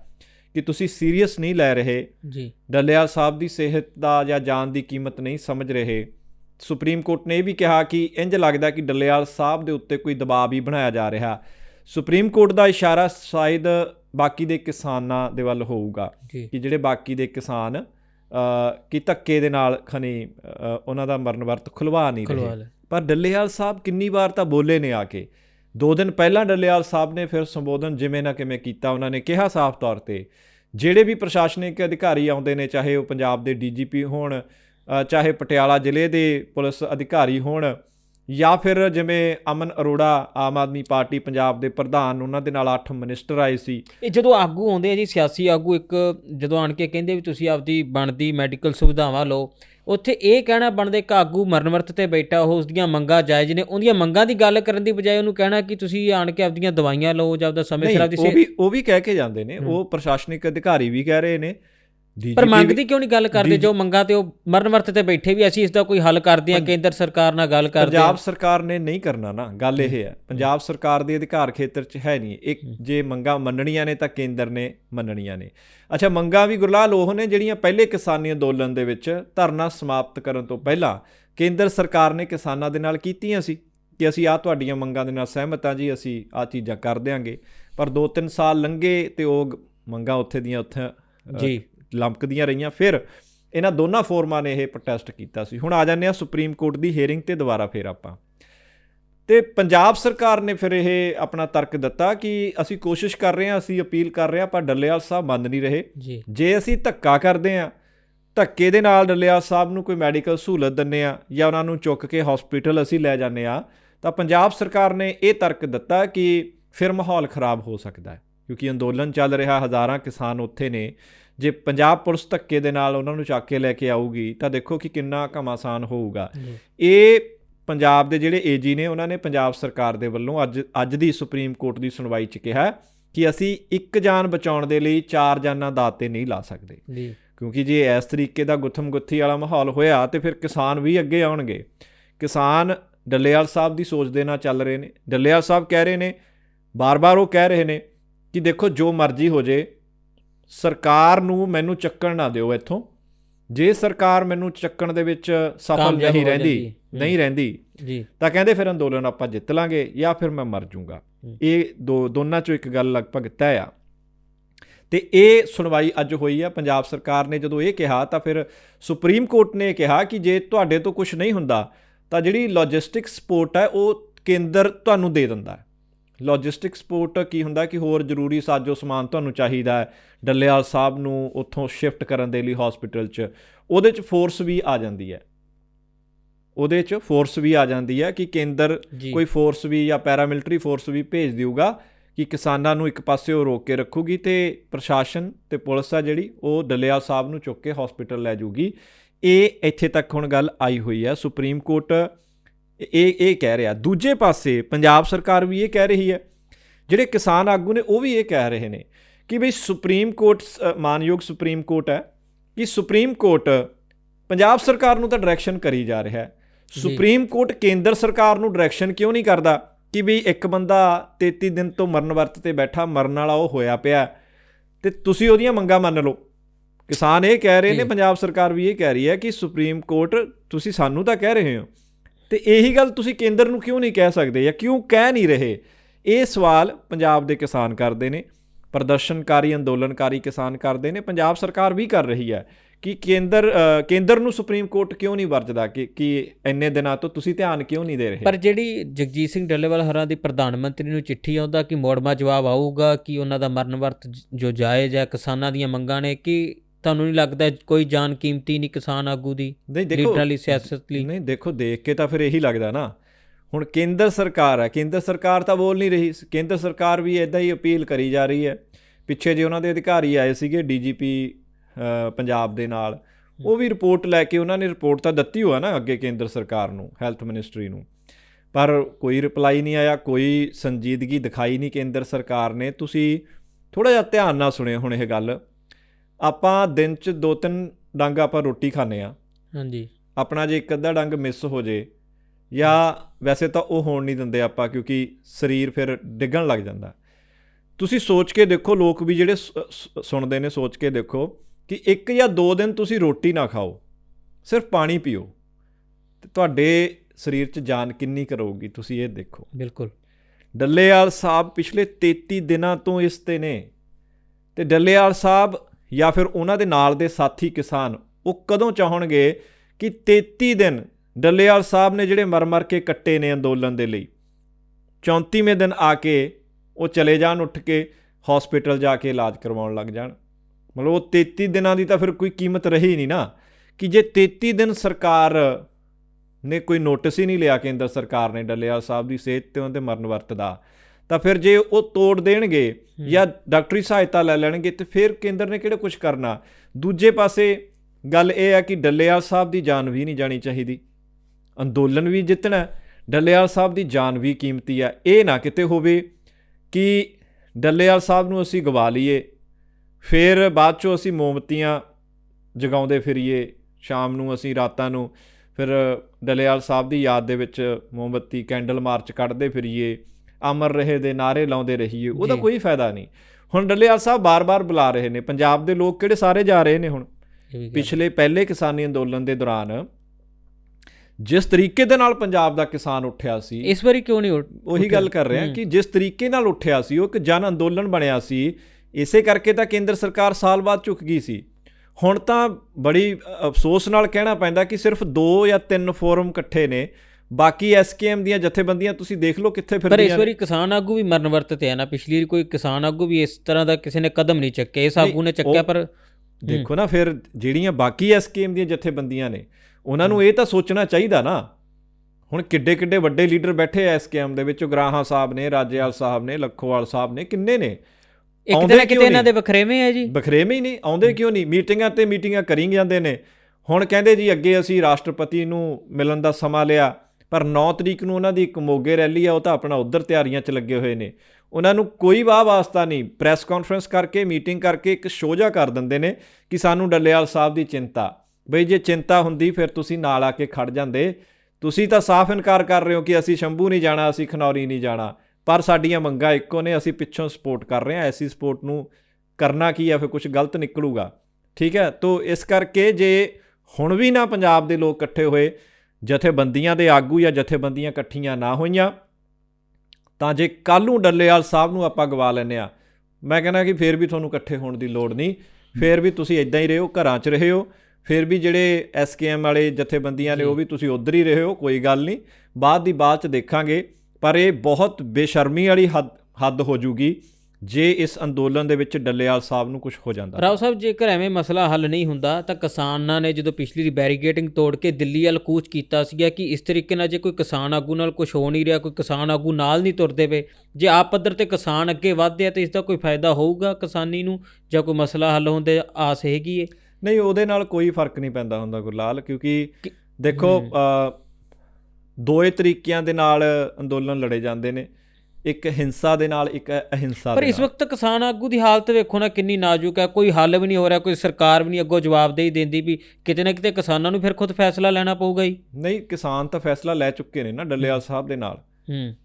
ਕਿ ਤੁਸੀਂ ਸੀਰੀਅਸ ਨਹੀਂ ਲੈ ਰਹੇ। ਜੀ। ਡੱਲੇਵਾਲ ਸਾਹਿਬ ਦੀ ਸਿਹਤ ਦਾ ਜਾਂ ਜਾਨ ਦੀ ਕੀਮਤ ਨਹੀਂ ਸਮਝ ਰਹੇ। ਸੁਪਰੀਮ ਕੋਰਟ ਨੇ ਇਹ ਵੀ ਕਿਹਾ ਕਿ ਇੰਜ ਲੱਗਦਾ ਕਿ ਡੱਲੇਵਾਲ ਸਾਹਿਬ ਦੇ ਉੱਤੇ ਕੋਈ ਦਬਾਅ ਵੀ ਬਣਾਇਆ ਜਾ ਰਿਹਾ। ਸੁਪਰੀਮ ਕੋਰਟ ਦਾ ਇਸ਼ਾਰਾ ਸ਼ਾਇਦ ਬਾਕੀ ਦੇ ਕਿਸਾਨਾਂ ਦੇ ਵੱਲ ਹੋਊਗਾ ਕਿ ਜਿਹੜੇ ਬਾਕੀ ਦੇ ਕਿਸਾਨ ਕਿ ਧੱਕੇ ਦੇ ਨਾਲ ਖਨੀ ਉਹਨਾਂ ਦਾ ਮਰਨ ਵਰਤ ਖੁਲਵਾ ਨਹੀਂ ਰਹੇ। ਪਰ ਡੱਲੇਵਾਲ ਸਾਹਿਬ ਕਿੰਨੀ ਵਾਰ ਤਾਂ ਬੋਲੇ ਨੇ ਆ ਕੇ ਦੋ ਦਿਨ ਪਹਿਲਾਂ ਡੱਲੇਵਾਲ ਸਾਹਿਬ ਨੇ ਫਿਰ ਸੰਬੋਧਨ ਜਿਵੇਂ ਨਾ ਕਿਵੇਂ ਕੀਤਾ, ਉਹਨਾਂ ਨੇ ਕਿਹਾ ਸਾਫ਼ ਤੌਰ ਤੇ, ਜਿਹੜੇ ਵੀ ਪ੍ਰਸ਼ਾਸਨਿਕ ਅਧਿਕਾਰੀ ਆਉਂਦੇ ਨੇ, ਚਾਹੇ ਉਹ ਪੰਜਾਬ ਦੇ ਡੀਜੀਪੀ ਹੋਣ ਚਾਹੇ ਪਟਿਆਲਾ ਜ਼ਿਲ੍ਹੇ ਦੇ ਪੁਲਿਸ ਅਧਿਕਾਰੀ ਹੋਣ, ਜਾਂ ਫਿਰ ਜਿਵੇਂ ਅਮਨ ਅਰੋੜਾ, ਆਮ ਆਦਮੀ ਪਾਰਟੀ ਪੰਜਾਬ ਦੇ ਪ੍ਰਧਾਨ, ਉਹਨਾਂ ਦੇ ਨਾਲ 8 ਮਿਨਿਸਟਰ ਆਏ ਸੀ। ਇਹ ਜਦੋਂ ਆਗੂ ਆਉਂਦੇ ਆ ਜੀ, ਸਿਆਸੀ ਆਗੂ, ਇੱਕ ਜਦੋਂ ਆਣ ਕੇ ਕਹਿੰਦੇ ਵੀ ਤੁਸੀਂ ਆਪਦੀ ਬਣਦੀ ਮੈਡੀਕਲ ਸੁਵਿਧਾਵਾਂ ਲਓ ਉੱਥੇ ਇਹ ਕਹਿਣਾ ਬਣਦਾ ਇੱਕ ਆਗੂ ਮਰਨ ਵਰਤ ਤੇ ਬੈਠਾ ਉਹ ਉਸ ਦੀਆਂ ਮੰਗਾਂ ਜਾਇਜ਼ ਨੇ। ਉਹਦੀਆਂ ਮੰਗਾਂ ਦੀ ਗੱਲ ਕਰਨ ਦੀ ਬਜਾਏ ਉਹਨੂੰ ਕਹਿਣਾ ਕਿ ਤੁਸੀਂ ਆਣ ਕੇ ਆਪਦੀਆਂ ਦਵਾਈਆਂ ਲਓ ਜਾਂ ਆਪਦਾ ਸਮੇਂ ਸਿਰ ਆਪਦੀ ਉਹ ਵੀ ਉਹ ਵੀ ਕਹਿ ਕੇ ਜਾਂਦੇ ਨੇ। ਉਹ ਪ੍ਰਸ਼ਾਸਨਿਕ ਅਧਿਕਾਰੀ ਵੀ ਕਹਿ ਰਹੇ ਨੇ। ਪਰ ਮੰਗ ਦੀ ਕਿਉਂ ਨਹੀਂ ਗੱਲ ਕਰਦੇ? ਜੋ ਮੰਗਾਂ ਤੇ ਉਹ ਮਰਨ ਵਰਤ ਤੇ ਬੈਠੇ ਵੀ ਅਸੀਂ ਇਸ ਦਾ ਕੋਈ ਹੱਲ ਕਰਦੇ ਹਾਂ ਕੇਂਦਰ ਸਰਕਾਰ ਨਾਲ ਗੱਲ ਕਰਦੇ ਹਾਂ। ਪੰਜਾਬ ਸਰਕਾਰ ਨੇ ਨਹੀਂ ਕਰਨਾ ਨਾ ਗੱਲ ਇਹ ਹੈ ਪੰਜਾਬ ਸਰਕਾਰ ਦੇ ਅਧਿਕਾਰ ਖੇਤਰ 'ਚ ਹੈ ਨਹੀਂ। ਇੱਕ ਜੇ ਮੰਗਾਂ ਮੰਨਣੀਆਂ ਨੇ ਤਾਂ ਕੇਂਦਰ ਨੇ ਮੰਨਣੀਆਂ ਨੇ। ਅੱਛਾ ਮੰਗਾਂ ਵੀ ਗੁਰਲਾਲ ਉਹ ਨੇ ਜਿਹੜੀਆਂ ਪਹਿਲੇ ਕਿਸਾਨੀ ਅੰਦੋਲਨ ਦੇ ਵਿੱਚ ਧਰਨਾ ਸਮਾਪਤ ਕਰਨ ਤੋਂ ਪਹਿਲਾਂ ਕੇਂਦਰ ਸਰਕਾਰ ਨੇ ਕਿਸਾਨਾਂ ਦੇ ਨਾਲ ਕੀਤੀਆਂ ਸੀ ਕਿ ਅਸੀਂ ਆ ਤੁਹਾਡੀਆਂ ਮੰਗਾਂ ਦੇ ਨਾਲ ਸਹਿਮਤ ਹਾਂ ਜੀ ਅਸੀਂ ਆ ਚੀਜ਼ਾਂ ਕਰ ਦਿਆਂਗੇ। ਪਰ 2-3 ਸਾਲ ਲੰਘੇ ਤੇ ਉਹ ਮੰਗਾਂ ਉੱਥੇ ਦੀਆਂ ਉੱਥੇ ਜੀ। ਲੰਮਕਦੀਆਂ ਰਹੀਆਂ। ਫਿਰ ਇਹਨਾਂ ਦੋਨਾਂ ਫੋਰਮਾਂ ਨੇ ਇਹ ਪ੍ਰੋਟੈਸਟ ਕੀਤਾ ਸੀ। ਹੁਣ ਆ ਜਾਂਦੇ ਆ ਸੁਪਰੀਮ ਕੋਰਟ ਦੀ ਹੀਅਰਿੰਗ ਤੇ ਦੁਬਾਰਾ ਫੇਰ ਆਪਾਂ। ਤੇ ਪੰਜਾਬ ਸਰਕਾਰ ਨੇ ਫਿਰ ਇਹ ਆਪਣਾ ਤਰਕ ਦਿੱਤਾ ਕਿ ਅਸੀਂ ਕੋਸ਼ਿਸ਼ ਕਰ ਰਹੇ ਹਾਂ ਅਸੀਂ ਅਪੀਲ ਕਰ ਰਹੇ ਹਾਂ ਪਰ ਡੱਲੇਵਾਲ ਸਾਹਿਬ ਮੰਨ ਨਹੀਂ ਰਹੇ। ਜੀ। ਅਸੀਂ ਧੱਕਾ ਕਰਦੇ ਹਾਂ ਧੱਕੇ ਦੇ ਨਾਲ ਡੱਲੇਵਾਲ ਸਾਹਿਬ ਨੂੰ ਕੋਈ ਮੈਡੀਕਲ ਸਹੂਲਤ ਦਿੰਨੇ ਆ ਜਾਂ ਉਹਨਾਂ ਨੂੰ ਚੁੱਕ ਕੇ ਹਸਪੀਟਲ ਅਸੀਂ ਲੈ ਜਾਂਦੇ ਆ ਤਾਂ ਪੰਜਾਬ ਸਰਕਾਰ ਨੇ ਇਹ ਤਰਕ ਦਿੱਤਾ ਕਿ ਫਿਰ ਮਾਹੌਲ ਖਰਾਬ ਹੋ ਸਕਦਾ ਹੈ। ਕਿਉਂਕਿ ਅੰਦੋਲਨ ਚੱਲ ਰਿਹਾ ਹਜ਼ਾਰਾਂ ਕਿਸਾਨ ਉੱਥੇ ਨੇ। ਜੇ ਪੰਜਾਬ ਪੁਲਿਸ ਧੱਕੇ ਦੇ ਨਾਲ ਉਹਨਾਂ ਨੂੰ ਚੱਕ ਕੇ ਲੈ ਕੇ ਆਊਗੀ ਤਾਂ ਦੇਖੋ ਕਿ ਕਿੰਨਾ ਘਮਾਸਾਨ ਹੋਊਗਾ। ਇਹ ਪੰਜਾਬ ਦੇ ਜਿਹੜੇ ਏਜੀ ਨੇ ਉਹਨਾਂ ਨੇ ਪੰਜਾਬ ਸਰਕਾਰ ਦੇ ਵੱਲੋਂ ਅੱਜ ਅੱਜ ਦੀ ਸੁਪਰੀਮ ਕੋਰਟ ਦੀ ਸੁਣਵਾਈ 'ਚ ਕਿਹਾ ਕਿ ਅਸੀਂ ਇੱਕ ਜਾਨ ਬਚਾਉਣ ਦੇ ਲਈ ਚਾਰ ਜਾਨਾਂ ਦਾਤੇ ਨਹੀਂ ਲਾ ਸਕਦੇ। ਜੀ। ਕਿਉਂਕਿ ਜੇ ਇਸ ਤਰੀਕੇ ਦਾ ਗੁੱਥਮ ਗੁੱਥੀ ਵਾਲਾ ਮਾਹੌਲ ਹੋਇਆ ਤੇ ਫਿਰ ਕਿਸਾਨ ਵੀ ਅੱਗੇ ਆਉਣਗੇ। ਕਿਸਾਨ ਡੱਲੇਵਾਲ ਸਾਹਿਬ ਦੀ ਸੋਚ ਦੇ ਨਾਲ ਚੱਲ ਰਹੇ ਨੇ। ਡੱਲੇਵਾਲ ਸਾਹਿਬ ਕਹਿ ਰਹੇ ਨੇ ਬਾਰ-ਬਾਰ ਉਹ ਕਹਿ ਰਹੇ ਨੇ ਕਿ ਦੇਖੋ ਜੋ ਮਰਜ਼ੀ ਹੋ ਜੇ ਸਰਕਾਰ ਨੂੰ ਮੈਨੂੰ ਚੱਕਣ ਨਾ ਦਿਓ ਇੱਥੋਂ। ਜੇ ਸਰਕਾਰ ਮੈਨੂੰ ਚੱਕਣ ਦੇ ਵਿੱਚ ਸਫਲ ਨਹੀਂ ਰਹਿੰਦੀ। ਨਹੀਂ ਰਹਿੰਦੀ ਜੀ। ਤਾਂ ਕਹਿੰਦੇ ਫਿਰ ਅੰਦੋਲਨ ਆਪਾਂ ਜਿੱਤ ਲਾਂਗੇ ਜਾਂ ਫਿਰ ਮੈਂ ਮਰ ਜਾਊਂਗਾ। ਇਹ ਦੋ ਦੋਨਾਂ ਚੋਂ ਇੱਕ ਗੱਲ ਲਗਭਗ ਤੈਅ ਆ। ਤੇ ਇਹ ਸੁਣਵਾਈ ਅੱਜ ਹੋਈ ਆ। ਪੰਜਾਬ ਸਰਕਾਰ ਨੇ ਜਦੋਂ ਇਹ ਕਿਹਾ ਤਾਂ ਫਿਰ ਸੁਪਰੀਮ ਕੋਰਟ ਨੇ ਕਿਹਾ ਕਿ ਜੇ ਤੁਹਾਡੇ ਤੋਂ ਕੁਝ ਨਹੀਂ ਹੁੰਦਾ ਤਾਂ ਜਿਹੜੀ ਲੌਜਿਸਟਿਕ ਸਪੋਰਟ ਹੈ ਉਹ ਕੇਂਦਰ ਤੁਹਾਨੂੰ ਦੇ ਦਿੰਦਾ। ਹੈ ਲੌਜਿਸਟਿਕ ਸਪੋਰਟ ਕੀ ਹੁੰਦਾ ਕਿ ਹੋਰ ਜ਼ਰੂਰੀ ਸਾਜੋ ਸਮਾਨ ਤੁਹਾਨੂੰ ਚਾਹੀਦਾ ਹੈ। ਡੱਲੇਵਾਲ ਸਾਹਿਬ ਨੂੰ ਉੱਥੋਂ ਸ਼ਿਫਟ ਕਰਨ ਦੇ ਲਈ ਹਸਪੀਟਲ 'ਚ। ਉਹਦੇ 'ਚ ਫੋਰਸ ਵੀ ਆ ਜਾਂਦੀ ਹੈ। ਉਹਦੇ 'ਚ ਫੋਰਸ ਵੀ ਆ ਜਾਂਦੀ ਹੈ ਕਿ ਕੇਂਦਰ। ਕੋਈ ਫੋਰਸ ਵੀ ਜਾਂ ਪੈਰਾਮਿਲਟਰੀ ਫੋਰਸ ਵੀ ਭੇਜ ਦਿਊਗਾ ਕਿ ਕਿਸਾਨਾਂ ਨੂੰ ਇੱਕ ਪਾਸੇ ਉਹ ਰੋਕ ਕੇ ਰੱਖੂਗੀ ਤੇ ਪ੍ਰਸ਼ਾਸਨ ਤੇ ਪੁਲਿਸ ਆ ਜਿਹੜੀ ਉਹ ਡੱਲੇਵਾਲ ਸਾਹਿਬ ਨੂੰ ਚੁੱਕ ਕੇ ਹਸਪੀਟਲ ਲੈ ਜਾਊਗੀ। ਇਹ ਇੱਥੇ ਤੱਕ ਹੁਣ ਗੱਲ ਆਈ ਹੋਈ ਹੈ। ਸੁਪਰੀਮ ਕੋਰਟ ਇਹ ਇਹ ਕਹਿ ਰਿਹਾ। ਦੂਜੇ ਪਾਸੇ ਪੰਜਾਬ ਸਰਕਾਰ ਵੀ ਇਹ ਕਹਿ ਰਹੀ ਹੈ। ਜਿਹੜੇ ਕਿਸਾਨ ਆਗੂ ਨੇ ਉਹ ਵੀ ਇਹ ਕਹਿ ਰਹੇ ਨੇ ਕਿ ਬਈ ਸੁਪਰੀਮ ਕੋਰਟ ਮਾਨਯੋਗ ਸੁਪਰੀਮ ਕੋਰਟ ਹੈ ਕਿ ਸੁਪਰੀਮ ਕੋਰਟ ਪੰਜਾਬ ਸਰਕਾਰ ਨੂੰ ਤਾਂ ਡਾਇਰੈਕਸ਼ਨ ਕਰੀ ਜਾ ਰਿਹਾ ਹੈ। ਸੁਪਰੀਮ ਕੋਰਟ ਕੇਂਦਰ ਸਰਕਾਰ ਨੂੰ ਡਾਇਰੈਕਸ਼ਨ ਕਿਉਂ ਨਹੀਂ ਕਰਦਾ ਕਿ ਵੀ ਇੱਕ ਬੰਦਾ 33 ਦਿਨ ਤੋਂ ਮਰਨ ਵਰਤ ਤੇ ਬੈਠਾ ਮਰਨ ਵਾਲਾ ਉਹ ਹੋਇਆ ਪਿਆ ਤੇ ਤੁਸੀਂ ਉਹਦੀਆਂ ਮੰਗਾਂ ਮੰਨ ਲਓ। ਕਿਸਾਨ ਇਹ ਕਹਿ ਰਹੇ ਨੇ। ਪੰਜਾਬ ਸਰਕਾਰ ਵੀ ਇਹ ਕਹਿ ਰਹੀ ਹੈ ਕਿ ਸੁਪਰੀਮ ਕੋਰਟ ਤੁਸੀਂ ਸਾਨੂੰ ਤਾਂ ਕਹਿ ਰਹੇ ਹੋ ਤੇ ਇਹੀ ਗੱਲ ਤੁਸੀਂ ਕੇਂਦਰ ਨੂੰ ਕਿਉਂ ਨਹੀਂ ਕਹਿ ਸਕਦੇ ਜਾਂ ਕਿਉਂ ਕਹਿ ਨਹੀਂ ਰਹੇ? ਇਹ ਸਵਾਲ ਪੰਜਾਬ ਦੇ ਕਿਸਾਨ ਕਰਦੇ ਨੇ, ਪ੍ਰਦਰਸ਼ਨਕਾਰੀ, ਅੰਦੋਲਨਕਾਰੀ ਕਿਸਾਨ ਕਰਦੇ ਨੇ, ਪੰਜਾਬ ਸਰਕਾਰ ਵੀ ਕਰ ਰਹੀ ਹੈ ਕਿ ਕੇਂਦਰ ਕੇਂਦਰ ਨੂੰ ਸੁਪਰੀਮ ਕੋਰਟ ਕਿਉਂ ਨਹੀਂ ਵਰਜਦਾ ਕਿ ਕਿ ਇੰਨੇ ਦਿਨਾਂ ਤੋਂ ਤੁਸੀਂ ਧਿਆਨ ਕਿਉਂ ਨਹੀਂ ਦੇ ਰਹੇ? ਪਰ ਜਿਹੜੀ ਜਗਜੀਤ ਸਿੰਘ ਡੱਲੇਵਾਲ ਹਰਾਂ ਦੀ ਪ੍ਰਧਾਨ ਮੰਤਰੀ ਨੂੰ ਚਿੱਠੀ ਆਉਂਦਾ ਕਿ ਮੋੜਮਾ ਜਵਾਬ ਆਊਗਾ, ਕਿ ਉਹਨਾਂ ਦਾ ਮਰਨ ਵਰਤ ਜੋ ਜਾਇਜ਼ ਹੈ ਕਿਸਾਨਾਂ ਦੀਆਂ ਮੰਗਾਂ ਨੇ, ਕਿ ਤੁਹਾਨੂੰ ਨਹੀਂ ਲੱਗਦਾ ਕੋਈ ਜਾਨ ਕੀਮਤੀ ਨਹੀਂ ਕਿਸਾਨ ਆਗੂ ਦੀ ਨਹੀਂ ਦੇਖੋ ਲੀਡਰਾਂ ਲਈ ਸਿਆਸਤ ਲਈ? ਨਹੀਂ ਦੇਖੋ ਦੇਖ ਕੇ ਤਾਂ ਫਿਰ ਇਹੀ ਲੱਗਦਾ ਨਾ। ਹੁਣ ਕੇਂਦਰ ਸਰਕਾਰ ਹੈ ਕੇਂਦਰ ਸਰਕਾਰ ਤਾਂ ਬੋਲ ਨਹੀਂ ਰਹੀ। ਕੇਂਦਰ ਸਰਕਾਰ ਵੀ ਇਦਾਂ ਹੀ ਅਪੀਲ ਕਰੀ ਜਾ ਰਹੀ ਹੈ। ਪਿੱਛੇ ਜੇ ਉਹਨਾਂ ਦੇ ਅਧਿਕਾਰੀ ਆਏ ਸੀਗੇ ਡੀਜੀਪੀ ਪੰਜਾਬ ਦੇ ਨਾਲ ਉਹ ਵੀ ਰਿਪੋਰਟ ਲੈ ਕੇ ਉਹਨਾਂ ਨੇ ਰਿਪੋਰਟ ਤਾਂ ਦਿੱਤੀ ਹੋਆ ਨਾ ਅੱਗੇ ਕੇਂਦਰ ਸਰਕਾਰ ਨੂੰ ਹੈਲਥ ਮਿਨਿਸਟਰੀ ਨੂੰ। ਪਰ ਕੋਈ ਰਿਪਲਾਈ ਨਹੀਂ ਆਇਆ ਕੋਈ ਸੰਜੀਦਗੀ ਦਿਖਾਈ ਨਹੀਂ ਕੇਂਦਰ ਸਰਕਾਰ ਨੇ। ਤੁਸੀਂ ਥੋੜਾ ਜਿਹਾ ਧਿਆਨ ਨਾਲ ਸੁਣਿਓ ਹੁਣ ਇਹ ਗੱਲ। ਆਪਾਂ ਦਿਨ 'ਚ ਦੋ ਤਿੰਨ ਡੰਗ ਆਪਾਂ ਰੋਟੀ ਖਾਂਦੇ ਆ ਹਾਂਜੀ। ਆਪਣਾ ਜੇ ਇੱਕ ਅੱਧਾ ਡੰਗ ਮਿਸ ਹੋ ਜੇ ਜਾਂ ਵੈਸੇ ਤਾਂ ਉਹ ਹੋਣ ਨਹੀਂ ਦਿੰਦੇ ਆਪਾਂ ਕਿਉਂਕਿ ਸਰੀਰ ਫਿਰ ਡਿੱਗਣ ਲੱਗ ਜਾਂਦਾ। ਤੁਸੀਂ ਸੋਚ ਕੇ ਦੇਖੋ ਲੋਕ ਵੀ ਜਿਹੜੇ ਸੁਣਦੇ ਨੇ ਸੋਚ ਕੇ ਦੇਖੋ ਕਿ ਇੱਕ ਜਾਂ ਦੋ ਦਿਨ ਤੁਸੀਂ ਰੋਟੀ ਨਾ ਖਾਓ ਸਿਰਫ ਪਾਣੀ ਪੀਓ ਤੇ ਤੁਹਾਡੇ ਸਰੀਰ 'ਚ ਜਾਨ ਕਿੰਨੀ ਕਰੋਗੀ ਤੁਸੀਂ ਇਹ ਦੇਖੋ। ਬਿਲਕੁਲ। ਡੱਲੇਵਾਲ ਸਾਹਿਬ ਪਿਛਲੇ 33 ਦਿਨਾਂ ਤੋਂ ਇਸ ਤੇ ਨੇ ਤੇ ਡੱਲੇਵਾਲ ਸਾਹਿਬ ਜਾਂ ਫਿਰ ਉਹਨਾਂ ਦੇ ਨਾਲ ਦੇ ਸਾਥੀ ਕਿਸਾਨ, ਉਹ ਕਦੋਂ ਚਾਹਣਗੇ ਕਿ 33 ਦਿਨ ਡੱਲੇਵਾਲ ਸਾਹਿਬ ਨੇ ਜਿਹੜੇ ਮਰ-ਮਰ ਕੇ ਕੱਟੇ ਨੇ ਅੰਦੋਲਨ ਦੇ ਲਈ 34ਵੇਂ ਦਿਨ ਆ ਕੇ ਉਹ ਚਲੇ ਜਾਣ, ਉੱਠ ਕੇ ਹਸਪੀਟਲ ਜਾ ਕੇ ਇਲਾਜ ਕਰਵਾਉਣ ਲੱਗ ਜਾਣ। ਮਤਲਬ ਉਹ 33 ਦਿਨਾਂ ਦੀ ਤਾਂ ਫਿਰ ਕੋਈ ਕੀਮਤ ਰਹੀ ਨਹੀਂ ਨਾ, ਕਿ ਜੇ 33 ਦਿਨ ਸਰਕਾਰ ਨੇ ਕੋਈ ਨੋਟਿਸ ਹੀ ਨਹੀਂ ਲਿਆ ਕੇਂਦਰ ਸਰਕਾਰ ਨੇ ਡੱਲੇਵਾਲ ਸਾਹਿਬ ਦੀ ਸਿਹਤ ਤੇ ਉਹਨਾਂ ਦੇ ਮਰਨ ਵਰਤ ਦਾ ਤਾਂ ਫਿਰ ਜੇ ਉਹ ਤੋੜ ਦੇਣਗੇ ਜਾਂ ਡਾਕਟਰੀ ਸਹਾਇਤਾ ਲੈ ਲੈਣਗੇ ਤੇ ਫਿਰ ਕੇਂਦਰ ਨੇ ਕਿਹੜਾ ਕੁਝ ਕਰਨਾ? ਦੂਜੇ ਪਾਸੇ ਗੱਲ ਇਹ ਹੈ ਕਿ ਡੱਲੇਵਾਲ ਸਾਹਿਬ ਦੀ ਜਾਨ ਵੀ ਨਹੀਂ ਜਾਣੀ ਚਾਹੀਦੀ। ਅੰਦੋਲਨ ਵੀ ਜਿੱਤਣਾ ਡੱਲੇਵਾਲ ਸਾਹਿਬ ਦੀ ਜਾਨ ਵੀ ਕੀਮਤੀ ਹੈ। ਇਹ ਨਾ ਕਿਤੇ ਹੋਵੇ ਕਿ ਡੱਲੇਵਾਲ ਸਾਹਿਬ ਨੂੰ ਅਸੀਂ ਗਵਾ ਲਈਏ ਫਿਰ ਬਾਅਦ ਚੋਂ ਅਸੀਂ ਮੋਮਬਤੀਆਂ ਜਗਾਉਂਦੇ ਫਿਰੀਏ ਸ਼ਾਮ ਨੂੰ ਅਸੀਂ ਰਾਤਾਂ ਨੂੰ ਫਿਰ ਡੱਲੇਵਾਲ ਸਾਹਿਬ ਦੀ ਯਾਦ ਦੇ ਵਿੱਚ ਮੋਮਬਤੀ ਕੈਂਡਲ ਮਾਰਚ ਕੱਢਦੇ ਫਿਰੀਏ। ਅਮਰ ਰਹੇ ਦੇ ਨਾਰੇ ਲਾਉਂਦੇ ਰਹੀਏ ਉਹਦਾ। ਕੋਈ ਫਾਇਦਾ ਨਹੀਂ ਹੁਣ ਡੱਲੇਵਾਲ ਸਾਹਿਬ ਬਾਰ-ਬਾਰ ਬੁਲਾ ਰਹੇ ਨੇ ਪੰਜਾਬ ਦੇ ਲੋਕ ਕਿਹੜੇ ਸਾਰੇ ਜਾ ਰਹੇ ਨੇ ਹੁਣ ਪਿਛਲੇ ਪਹਿਲੇ ਕਿਸਾਨੀ ਅੰਦੋਲਨ ਦੇ ਦੌਰਾਨ ਜਿਸ ਤਰੀਕੇ ਦੇ ਨਾਲ ਪੰਜਾਬ ਦਾ ਕਿਸਾਨ ਉੱਠਿਆ ਸੀ ਇਸ ਵਾਰੀ ਕਿਉਂ ਨਹੀਂ ਉਹੀ ਗੱਲ ਕਰ ਰਹੇ ਹੂੰ। ਕਿ ਜਿਸ ਤਰੀਕੇ ਨਾਲ ਉੱਠਿਆ ਸੀ ਉਹ ਇੱਕ ਜਨ ਅੰਦੋਲਨ ਬਣਿਆ ਸੀ ਇਸੇ ਕਰਕੇ ਤਾਂ ਕੇਂਦਰ ਸਰਕਾਰ ਸਾਲ ਬਾਅਦ ਝੁਕ ਗਈ ਸੀ ਹੁਣ ਤਾਂ ਬੜੀ ਅਫਸੋਸ ਨਾਲ ਕਹਿਣਾ ਪੈਂਦਾ ਕਿ ਸਿਰਫ ਦੋ ਜਾਂ ਤਿੰਨ ਫੋਰਮ ਇਕੱਠੇ ਨੇ ਬਾਕੀ ਐਸਕੇਐਮ ਦੀਆਂ ਜਥੇਬੰਦੀਆਂ ਤੁਸੀਂ ਦੇਖ ਲਓ ਕਿੱਥੇ ਪਰ ਇਸ ਫਿਰਦੀਆਂ ਵਾਰੀ ਕਿਸਾਨ ਆਗੂ ਵੀ ਮਰਨ ਵਰਤ ਤੇ ਹੈ ਨਾ ਪਿਛਲੀ ਵਾਰੀ ਕੋਈ ਕਿਸਾਨ ਆਗੂ ਵੀ ਇਸ ਤਰ੍ਹਾਂ ਦਾ ਕਿਸੇ ਨੇ ਕਦਮ ਨਹੀਂ ਚੱਕਿਆ ਇਸ ਆਗੂ ਨੇ ਚੱਕਿਆ ਪਰ ਦੇਖੋ ਨਾ ਫਿਰ ਜਿਹੜੀਆਂ ਬਾਕੀ ਐਸਕੇਐਮ ਦੀਆਂ ਜਥੇਬੰਦੀਆਂ ਨੇ ਉਹਨਾਂ ਨੂੰ ਇਹ ਤਾਂ ਸੋਚਣਾ ਚਾਹੀਦਾ ਨਾ। ਹੁਣ ਕਿੱਡੇ ਕਿੱਡੇ ਵੱਡੇ ਲੀਡਰ ਬੈਠੇ ਐ ਐਸਕੇਐਮ ਦੇ ਵਿੱਚ ਉਗਰਾਹਾਂ ਸਾਹਿਬ ਨੇ ਰਾਜੇਵਾਲ ਸਾਹਿਬ ਨੇ ਲੱਖੋਵਾਲ ਸਾਹਿਬ ਨੇ ਕਿੰਨੇ ਨੇ? ਇੱਕ ਆਉਂਦੇ ਦਿਨ ਕਿਤੇ ਇਹਨਾਂ? ਦੇ ਵਖਰੇਵੇਂ ਹੈ ਜੀ। ਬਖਰੇਵੇਂ ਹੀ ਨਹੀਂ ਆਉਂਦੇ ਕਿਉਂ ਨਹੀਂ? ਮੀਟਿੰਗਾਂ ਤੇ ਮੀਟਿੰਗਾਂ ਕਰੀ ਜਾਂਦੇ ਨੇ। ਹੁਣ ਕਹਿੰਦੇ ਜੀ ਅੱਗੇ ਅਸੀਂ ਰਾਸ਼ਟਰਪਤੀ ਨੂੰ ਮਿਲਣ ਦਾ ਸਮਾਂ ਲਿਆ ਪਰ 9 ਤਰੀਕ ਨੂੰ ਉਹਨਾਂ ਦੀ ਇੱਕ ਮੋਗੇ ਰੈਲੀ ਆ, ਉਹ ਤਾਂ ਆਪਣਾ ਉਧਰ ਤਿਆਰੀਆਂ 'ਚ ਲੱਗੇ ਹੋਏ ਨੇ। ਉਹਨਾਂ ਨੂੰ ਕੋਈ ਵਾਹ ਵਾਸਤਾ ਨਹੀਂ। ਪ੍ਰੈਸ ਕਾਨਫਰੰਸ ਕਰਕੇ, ਮੀਟਿੰਗ ਕਰਕੇ ਇੱਕ ਸ਼ੋਜਾ ਕਰ ਦਿੰਦੇ ਨੇ ਕਿ ਸਾਨੂੰ ਡੱਲੇਵਾਲ ਸਾਹਿਬ ਦੀ ਚਿੰਤਾ। ਬਈ ਜੇ ਚਿੰਤਾ ਹੁੰਦੀ, ਫਿਰ ਤੁਸੀਂ ਨਾਲ ਆ ਕੇ ਖੜ ਜਾਂਦੇ। ਤੁਸੀਂ ਤਾਂ ਸਾਫ਼ ਇਨਕਾਰ ਕਰ ਰਹੇ ਹੋ ਕਿ ਅਸੀਂ ਸ਼ੰਭੂ ਨਹੀਂ ਜਾਣਾ, ਅਸੀਂ ਖਨੌਰੀ ਨਹੀਂ ਜਾਣਾ। ਪਰ ਸਾਡੀਆਂ ਮੰਗਾਂ ਇੱਕੋ ਨੇ, ਅਸੀਂ ਪਿੱਛੋਂ ਸਪੋਰਟ ਕਰ ਰਹੇ ਹਾਂ। ਐਸੀ ਸਪੋਰਟ ਨੂੰ ਕਰਨਾ ਕੀ ਹੈ ਫਿਰ ਕੁਝ ਗਲਤ ਨਿਕਲੂਗਾ। ਠੀਕ ਹੈ? ਤੋਂ ਇਸ ਕਰਕੇ ਜੇ ਹੁਣ ਵੀ ਨਾ ਪੰਜਾਬ ਦੇ ਲੋਕ ਇਕੱਠੇ ਹੋਏ ਜਥੇਬੰਦੀਆਂ ਦੇ ਆਗੂ ਜਾਂ ਜਥੇਬੰਦੀਆਂ ਇਕੱਠੀਆਂ ਨਾ ਹੋਈਆਂ ਤਾਂ ਜੇ ਕੱਲ੍ਹ ਨੂੰ ਡੱਲੇਵਾਲ ਸਾਹਿਬ ਨੂੰ ਆਪਾਂ ਗਵਾ ਲੈਨੇ ਆ ਮੈਂ ਕਹਿੰਦਾ ਕਿ ਫੇਰ ਵੀ ਤੁਹਾਨੂੰ ਇਕੱਠੇ ਹੋਣ ਦੀ ਲੋੜ ਨਹੀਂ ਫੇਰ ਵੀ ਤੁਸੀਂ ਇਦਾਂ ਹੀ ਰਹੋ ਘਰਾਂ 'ਚ ਰਹੋ ਫਿਰ ਵੀ ਜਿਹੜੇ ਐਸਕੇਐਮ ਵਾਲੇ ਜਥੇਬੰਦੀਆਂ ਨੇ ਉਹ ਵੀ ਤੁਸੀਂ ਉਧਰ ਹੀ ਰਹੋ ਕੋਈ ਗੱਲ ਨਹੀਂ ਬਾਅਦ ਦੀ ਬਾਅਦ 'ਚ ਦੇਖਾਂਗੇ ਪਰ ਇਹ ਬਹੁਤ ਬੇਸ਼ਰਮੀ ਵਾਲੀ ਹੱਦ ਹੱਦ ਹੋ ਜੂਗੀ ਜੇ ਇਸ ਅੰਦੋਲਨ ਦੇ ਵਿੱਚ ਡੱਲੇਵਾਲ ਸਾਹਿਬ ਨੂੰ ਕੁਝ ਹੋ ਜਾਂਦਾ। ਰਾਓ ਸਾਹਿਬ ਜੇਕਰ ਐਵੇਂ ਮਸਲਾ ਹੱਲ ਨਹੀਂ ਹੁੰਦਾ ਤਾਂ ਕਿਸਾਨਾਂ ਨੇ ਜਦੋਂ ਪਿਛਲੀ ਦੀ ਬੈਰੀਕੇਡਿੰਗ ਤੋੜ ਕੇ ਦਿੱਲੀ ਵੱਲ ਕੂਚ ਕੀਤਾ ਸੀਗਾ ਕਿ ਇਸ ਤਰੀਕੇ ਨਾਲ ਜੇ ਕੋਈ ਕਿਸਾਨ ਆਗੂ ਨਾਲ ਕੁਝ ਹੋ ਨਹੀਂ ਰਿਹਾ ਕੋਈ ਕਿਸਾਨ ਆਗੂ ਨਾਲ ਨਹੀਂ ਤੁਰਦੇ ਵੇ ਜੇ ਆਪ ਪੱਧਰ ਤੇ ਕਿਸਾਨ ਅੱਗੇ ਵਧਦੇ ਆ ਤਾਂ ਇਸ ਦਾ ਕੋਈ ਫਾਇਦਾ ਹੋਊਗਾ ਕਿਸਾਨੀ ਨੂੰ ਜਾਂ ਕੋਈ ਮਸਲਾ ਹੱਲ ਹੋਣ ਦੇ ਆਸ ਹੈਗੀ ਏ? ਨਹੀਂ ਉਹਦੇ ਨਾਲ ਕੋਈ ਫ਼ਰਕ ਨਹੀਂ ਪੈਂਦਾ ਹੁੰਦਾ ਗੁਰਲਾਲ ਕਿਉਂਕਿ ਦੇਖੋ ਦੋਏ ਤਰੀਕਿਆਂ ਦੇ ਨਾਲ ਅੰਦੋਲਨ ਲੜੇ ਜਾਂਦੇ ਨੇ। ਇੱਕ ਹਿੰਸਾ ਦੇ ਨਾਲ ਇੱਕ ਅਹਿੰਸਾ ਪਰ ਇਸ ਵਕਤ ਕਿਸਾਨ ਆਗੂ ਦੀ ਹਾਲਤ ਵੇਖੋ ਨਾ ਕਿੰਨੀ ਨਾਜ਼ੁਕ ਹੈ। ਕੋਈ ਹੱਲ ਵੀ ਨਹੀਂ ਹੋ ਰਿਹਾ ਕੋਈ ਸਰਕਾਰ ਵੀ ਨਹੀਂ ਅੱਗੋਂ ਜਵਾਬਦੇਹੀ ਦਿੰਦੀ ਵੀ ਕਿਤੇ ਨਾ ਕਿਤੇ ਕਿਸਾਨਾਂ ਨੂੰ ਫਿਰ ਖੁਦ ਫੈਸਲਾ ਲੈਣਾ ਪਊਗਾ ਹੀ। ਨਹੀਂ ਕਿਸਾਨ ਤਾਂ ਫੈਸਲਾ ਲੈ ਚੁੱਕੇ ਨੇ ਨਾ ਡੱਲੇਵਾਲ ਸਾਹਿਬ ਦੇ ਨਾਲ।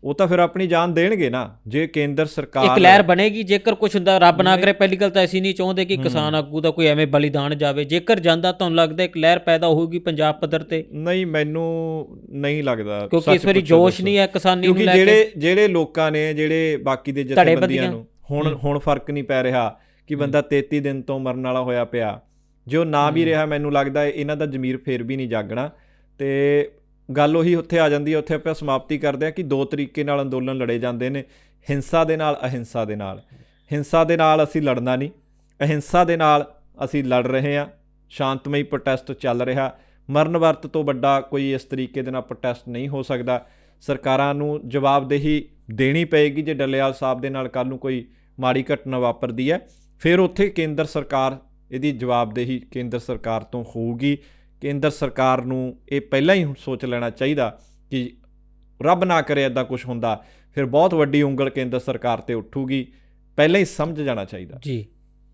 ਉਹ ਤਾਂ ਫਿਰ ਆਪਣੀ ਜਾਨ ਦੇਣਗੇ ਨਾ ਜੇ ਕੇਂਦਰ ਸਰਕਾਰ ਇੱਕ ਲਹਿਰ ਬਣੇਗੀ ਜੇਕਰ ਕੁਝ ਹੁੰਦਾ ਰੱਬ ਨਾ। ਕਰੇ ਪਹਿਲੀ ਗੱਲ ਤਾਂ ਅਸੀਂ ਨਹੀਂ ਚਾਹੁੰਦੇ ਕਿ ਕਿਸਾਨ ਆਗੂ ਦਾ ਕੋਈ ਐਵੇਂ ਬਲੀਦਾਨ ਜਾਵੇ ਜੇਕਰ ਜਾਂਦਾ ਤੁਹਾਨੂੰ ਲੱਗਦਾ ਇੱਕ ਲਹਿਰ ਪੈਦਾ ਹੋਊਗੀ ਪੰਜਾਬ ਪੱਧਰ ਤੇ ਨਹੀਂ ਮੈਨੂੰ ਨਹੀਂ ਲੱਗਦਾ ਕਿਉਂਕਿ ਇਸ ਵਾਰੀ ਜੋਸ਼। ਨਹੀਂ ਹੈ ਕਿਸਾਨੀ ਨੂੰ ਲੈ ਕੇ ਜਿਹੜੇ ਜਿਹੜੇ ਲੋਕਾਂ ਨੇ ਜਿਹੜੇ ਬਾਕੀ ਦੇ ਜਥੇਬੰਦੀਆਂ। ਨੂੰ ਹੁਣ। ਹੁਣ ਫ਼ਰਕ ਨਹੀਂ ਪੈ ਰਿਹਾ ਕਿ ਬੰਦਾ 33 ਦਿਨ ਤੋਂ ਮਰਨ ਵਾਲਾ ਹੋਇਆ ਪਿਆ ਜੇ ਨਾ ਵੀ। ਰਿਹਾ ਮੈਨੂੰ ਲੱਗਦਾ ਇਹਨਾਂ ਦਾ ਜ਼ਮੀਰ ਫੇਰ ਵੀ ਨਹੀਂ ਜਾਗਣਾ ਤੇ ਗੱਲ ਉਹੀ ਉੱਥੇ ਆ ਜਾਂਦੀ ਹੈ, ਉੱਥੇ ਆਪਾਂ ਸਮਾਪਤੀ ਕਰਦੇ ਹਾਂ ਕਿ ਦੋ ਤਰੀਕੇ ਨਾਲ ਅੰਦੋਲਨ ਲੜੇ ਜਾਂਦੇ ਨੇ, ਹਿੰਸਾ ਦੇ ਨਾਲ, ਅਹਿੰਸਾ ਦੇ ਨਾਲ। ਹਿੰਸਾ ਦੇ ਨਾਲ ਅਸੀਂ ਲੜਨਾ ਨਹੀਂ, ਅਹਿੰਸਾ ਦੇ ਨਾਲ ਅਸੀਂ ਲੜ ਰਹੇ ਹਾਂ, ਸ਼ਾਂਤਮਈ ਪ੍ਰੋਟੈਸਟ ਚੱਲ ਰਿਹਾ, ਮਰਨ ਵਰਤ ਤੋਂ ਵੱਡਾ ਕੋਈ ਇਸ ਤਰੀਕੇ ਦੇ ਨਾਲ ਪ੍ਰੋਟੈਸਟ ਨਹੀਂ ਹੋ ਸਕਦਾ। ਸਰਕਾਰਾਂ ਨੂੰ ਜਵਾਬਦੇਹੀ ਦੇਣੀ ਪਏਗੀ ਜੇ ਡੱਲੇਵਾਲ ਸਾਹਿਬ ਦੇ ਨਾਲ ਕੱਲ ਨੂੰ ਕੋਈ ਮਾੜੀ ਘਟਨਾ ਵਾਪਰਦੀ ਹੈ। ਫਿਰ ਉੱਥੇ ਕੇਂਦਰ ਸਰਕਾਰ, ਇਹਦੀ ਜਵਾਬਦੇਹੀ ਕੇਂਦਰ ਸਰਕਾਰ ਤੋਂ ਹੋਊਗੀ। ਕੇਂਦਰ ਸਰਕਾਰ ਨੂੰ ਇਹ ਪਹਿਲਾਂ ਹੀ ਸੋਚ ਲੈਣਾ ਚਾਹੀਦਾ ਕਿ ਰੱਬ ਨਾ ਕਰੇ ਐਦਾਂ ਕੁਝ ਹੁੰਦਾ, ਫਿਰ ਬਹੁਤ ਵੱਡੀ ਉਂਗਲ ਕੇਂਦਰ ਸਰਕਾਰ ਤੇ ਉੱਠੂਗੀ। ਪਹਿਲਾਂ ਹੀ ਸਮਝ ਜਾਣਾ ਚਾਹੀਦਾ। ਜੀ।